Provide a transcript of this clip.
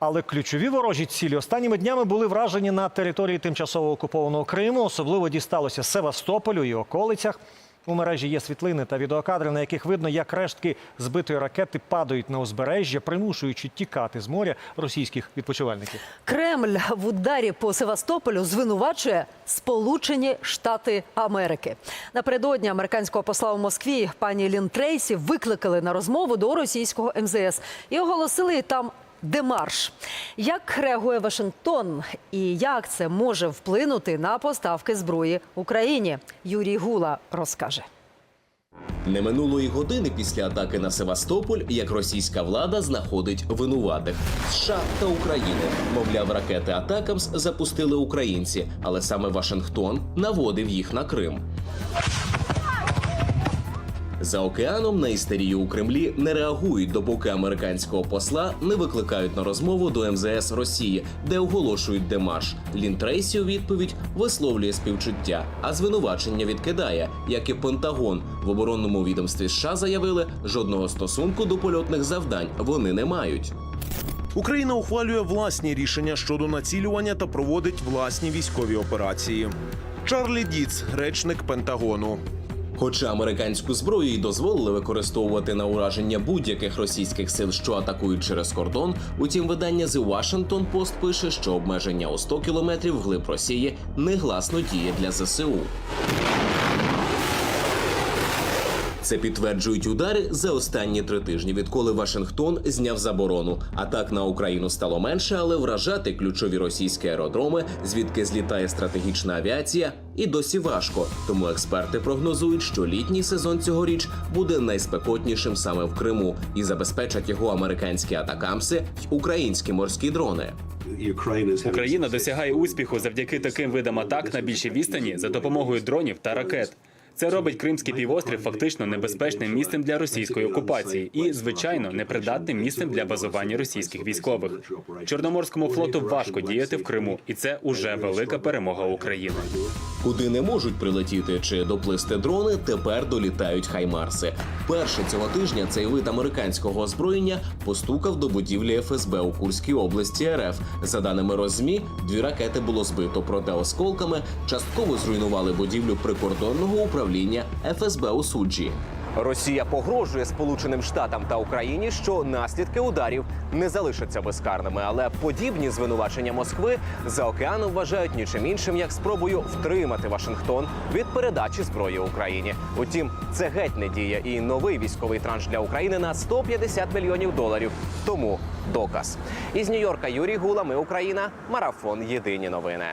Але ключові ворожі цілі останніми днями були вражені на території тимчасово окупованого Криму. Особливо дісталося Севастополю і околицях. У мережі є світлини та відеокадри, на яких видно, як рештки збитої ракети падають на узбережжя, примушуючи тікати з моря російських відпочивальників. Кремль в ударі по Севастополю звинувачує Сполучені Штати Америки. Напередодні американського посла у Москві пані Лін Трейсі викликали на розмову до російського МЗС і оголосили там демарш. Як реагує Вашингтон і як це може вплинути на поставки зброї Україні? Юрій Гула розкаже. Не минулої години після атаки на Севастополь, як російська влада знаходить винуватих США та України. Мовляв, ракети Атакамс запустили українці, але саме Вашингтон наводив їх на Крим. За океаном на істерію у Кремлі не реагують, допоки американського посла не викликають на розмову до МЗС Росії, де оголошують демарш. Лін Трейсі у відповідь висловлює співчуття, а звинувачення відкидає, як і Пентагон. В оборонному відомстві США заявили, жодного стосунку до польотних завдань вони не мають. Україна ухвалює власні рішення щодо націлювання та проводить власні військові операції. Чарлі Діц, речник Пентагону. Хоча американську зброю й дозволили використовувати на ураження будь-яких російських сил, що атакують через кордон, утім видання The Washington Post пише, що обмеження у 100 кілометрів вглиб Росії негласно діє для ЗСУ. Це підтверджують удари за останні три тижні, відколи Вашингтон зняв заборону. Атак на Україну стало менше, але вражати ключові російські аеродроми, звідки злітає стратегічна авіація, і досі важко. Тому експерти прогнозують, що літній сезон цьогоріч буде найспекотнішим саме в Криму і забезпечать його американські атакамси й українські морські дрони. Україна досягає успіху завдяки таким видам атак на більшій відстані за допомогою дронів та ракет. Це робить Кримський півострів фактично небезпечним місцем для російської окупації і, звичайно, непридатним місцем для базування російських військових. Чорноморському флоту важко діяти в Криму, і це уже велика перемога України. Куди не можуть прилетіти чи доплисти дрони, тепер долітають хаймарси. Перше цього тижня цей вид американського озброєння постукав до будівлі ФСБ у Курській області РФ. За даними Розмі, дві ракети було збито, проте осколками частково зруйнували будівлю прикордонного управління ФСБ у суджі. Росія погрожує Сполученим Штатам та Україні, що наслідки ударів не залишаться безкарними. Але подібні звинувачення Москви за океаном вважають нічим іншим як спробою втримати Вашингтон від передачі зброї Україні. Утім, це геть не діє і новий військовий транш для України на 150 мільйонів доларів. Тому доказ із Нью-Йорка Юрій Гула. Ми Україна. Марафон. Єдині новини.